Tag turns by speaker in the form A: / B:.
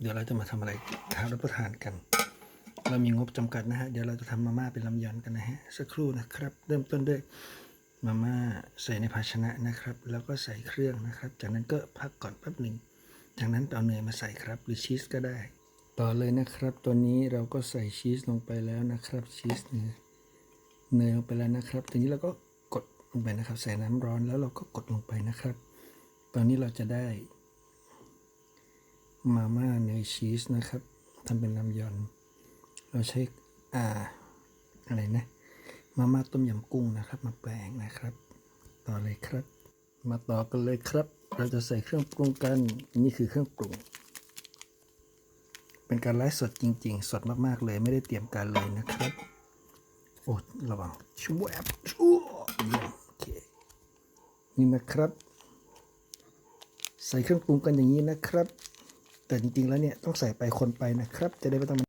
A: เดี๋ยวเราจะมาทำอะไรทานรับประทานกัน เรามีงบจำกัดนะฮะ เดี๋ยวเราจะทำมาม่าเป็นลำยอนกันนะฮะ สักครู่นะครับ เริ่มต้นด้วยมาม่าใส่ในภาชนะนะครับ แล้วก็ใส่เครื่องนะครับ จากนั้นก็พักก่อนแป๊บหนึ่ง จากนั้นเอาเนยมาใส่ครับ หรือชีสก็ได้ ต่อเลยนะครับตัวนี้เราก็ใส่ชีสลงไปแล้วนะครับชีสเนยเนยลงไปแล้วนะครับทีนี้เราก็กดลงไปนะครับ ใส่น้ำร้อนแล้วเราก็กดลงไปนะครับ ตอนนี้เราจะได้ มาม่าเนยชีสนะครับทำเป็นลำยอน เราใช้อ่าอะไรนะ มาม่าต้มยำกุ้งนะครับ มาแปลงนะครับ ต่อเลยครับ มาต่อกันเลยครับ เราจะใส่เครื่องปรุงกัน นี่คือเครื่องปรุง เป็นการไลฟ์สดจริง ๆ สดมากๆเลยไม่ได้เตรียมการเลยนะครับ โอ้ระวังช่วยบชั่วเยี่ยโอเคนี่นะครับ ใส่เครื่องปรุงกันอย่างนี้นะครับ แต่จริงๆแล้วเนี่ยต้องใส่ไปคนไปนะครับ จะได้ไม่ต้อง